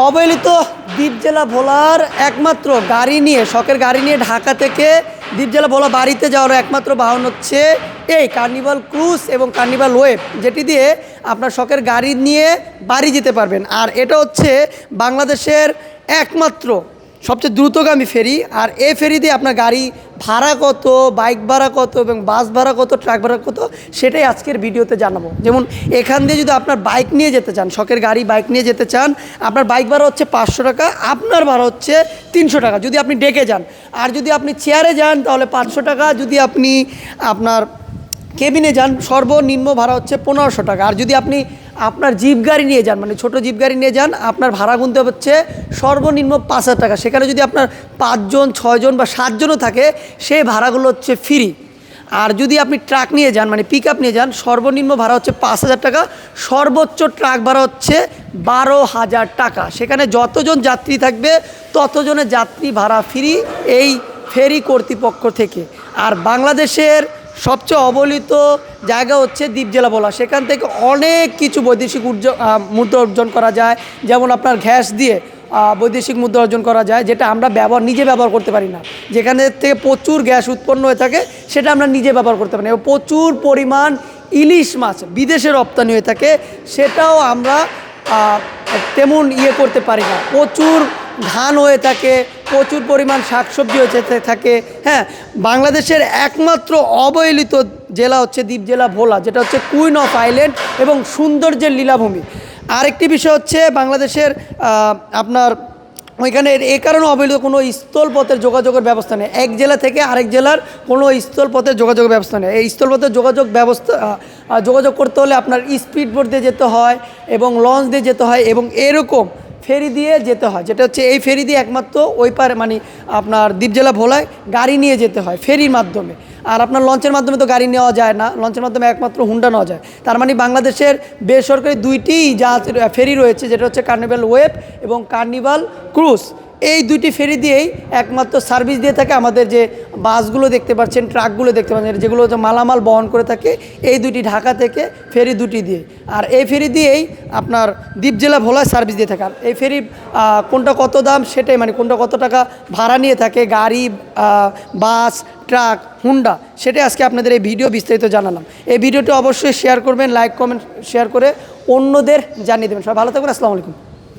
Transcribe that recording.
অবহেলিত দ্বীপ জেলা ভোলার একমাত্র গাড়ি নিয়ে, শখের গাড়ি নিয়ে ঢাকা থেকে দ্বীপ জেলা ভোলা বাড়িতে যাওয়ার একমাত্র বাহন হচ্ছে এই কার্নিভাল ক্রুজ এবং কার্নিভাল ওয়েব যেটি দিয়ে আপনার শখের গাড়ি নিয়ে বাড়ি যেতে পারবেন। আর এটা হচ্ছে বাংলাদেশের একমাত্র, সবচেয়ে দ্রুতগামী ফেরি। আর এই ফেরি দিয়ে আপনার গাড়ি ভাড়া কত, বাইক ভাড়া কত এবং বাস ভাড়া কত, ট্রাক ভাড়া কত, সেটাই আজকের ভিডিওতে জানাব। যেমন এখান দিয়ে যদি আপনার বাইক নিয়ে যেতে চান, শখের গাড়ি, বাইক নিয়ে যেতে চান, আপনার বাইক ভাড়া হচ্ছে পাঁচশো টাকা, আপনার ভাড়া হচ্ছে তিনশো টাকা। যদি আপনি ডেকে যান, আর যদি আপনি চেয়ারে যান, তাহলে পাঁচশো টাকা। যদি আপনি আপনার কেবিনে যান, সর্বনিম্ন ভাড়া হচ্ছে পনেরোশো টাকা। আর যদি আপনি আপনার জিপ গাড়ি নিয়ে যান মানে ছোট জিপ গাড়ি নিয়ে যান, আপনার ভাড়া গুনতে হচ্ছে সর্বনিম্ন পাঁচ হাজার টাকা। সেখানে যদি আপনার পাঁচজন, ছয়জন বা সাতজনও থাকে সেই ভাড়াগুলো হচ্ছে ফ্রি। আর যদি আপনি ট্রাক নিয়ে যান মানে পিক নিয়ে যান, সর্বনিম্ন ভাড়া হচ্ছে পাঁচ হাজার টাকা। সর্বোচ্চ ট্রাক ভাড়া হচ্ছে বারো হাজার টাকা। সেখানে যতজন যাত্রী থাকবে, ততজনের যাত্রী ভাড়া ফ্রি এই ফেরি কর্তৃপক্ষ থেকে। আর বাংলাদেশের সবচেয়ে অবলিত জায়গা হচ্ছে দ্বীপ জেলা বলা। সেখান থেকে অনেক কিছু বৈদেশিক উর্জ- মুদ্রা অর্জন করা যায়। যেমন আপনার গ্যাস দিয়ে বৈদেশিক মুদ্রা অর্জন করা যায়, যেটা আমরা ব্যবহার, নিজে ব্যবহার করতে পারি না। যেখানে থেকে প্রচুর গ্যাস উৎপন্ন হয়ে থাকে, সেটা আমরা নিজে ব্যবহার করতে পারি না। এবং প্রচুর পরিমাণ ইলিশ মাছ বিদেশে রপ্তানি হয়ে থাকে, সেটাও আমরা তেমন ইয়ে করতে পারি না। প্রচুর ধান হয়ে থাকে প্রচুর পরিমাণ শাকসবজি হয়ে থা- থাকে। হ্যাঁ বাংলাদেশের একমাত্র অবহেলিত জেলা হচ্ছে দ্বীপ জেলা ভোলা, যেটা হচ্ছে কুইন অফ আইল্যান্ড এবং সৌন্দর্যের লীলাভূমি। আরেকটি বিষয় হচ্ছে বাংলাদেশের আপনার ওইখানে এ কারণে অবহেলিত কোনো স্থলপথের যোগাযোগের ব্যবস্থা নেই। এক জেলা থেকে আরেক জেলার কোনো স্থলপথের যোগাযোগের ব্যবস্থা নেই। এই স্থলপথের যোগাযোগ ব্যবস্থা যোগাযোগ করতে হলে আপনার স্পিড বোট দিয়ে যেতে হয় এবং লঞ্চ দিয়ে যেতে হয় এবং এরকম ফেরি দিয়ে যেতে হয়। যেটা হচ্ছে এই ফেরি দিয়ে একমাত্র ওই পারে মানে আপনার দ্বীপ জেলা ভোলায় গাড়ি নিয়ে যেতে হয় ফেরির মাধ্যমে। আর আপনার লঞ্চের মাধ্যমে তো গাড়ি নেওয়া যায় না, লঞ্চের মাধ্যমে একমাত্র হুন্ডা নেওয়া যায়। তার মানে বাংলাদেশের বেসরকারি দুইটি জাহাজ, ফেরি রয়েছে, যেটা হচ্ছে কার্নিভাল ওয়েব এবং কার্নিভাল ক্রুজ এই দুইটি ফেরি দিয়েই একমাত্র সার্ভিস দিয়ে থাকে আমাদের যে বাসগুলো দেখতে পাচ্ছেন, ট্রাকগুলো দেখতে পাচ্ছেন, যেগুলো হচ্ছে মালামাল বহন করে থাকে, এই দুটি ঢাকা থেকে ফেরি দুটি দিয়ে। আর এই ফেরি দিয়েই আপনার দ্বীপ জেলা ভোলায় সার্ভিস দিয়ে থাকে। আর এই ফেরি কোনটা কত দাম সেটাই মানে কোনটা কত টাকা ভাড়া নিয়ে থাকে, গাড়ি বাস, ট্রাক, হুন্ডা, সেটাই আজকে আপনাদের এই ভিডিও বিস্তারিত জানালাম। এই ভিডিওটি অবশ্যই শেয়ার করবেন, লাইক, কমেন্ট, শেয়ার করে অন্যদের জানিয়ে দেবেন। সবাই ভালো থাকবেন আসসালামু আলাইকুম।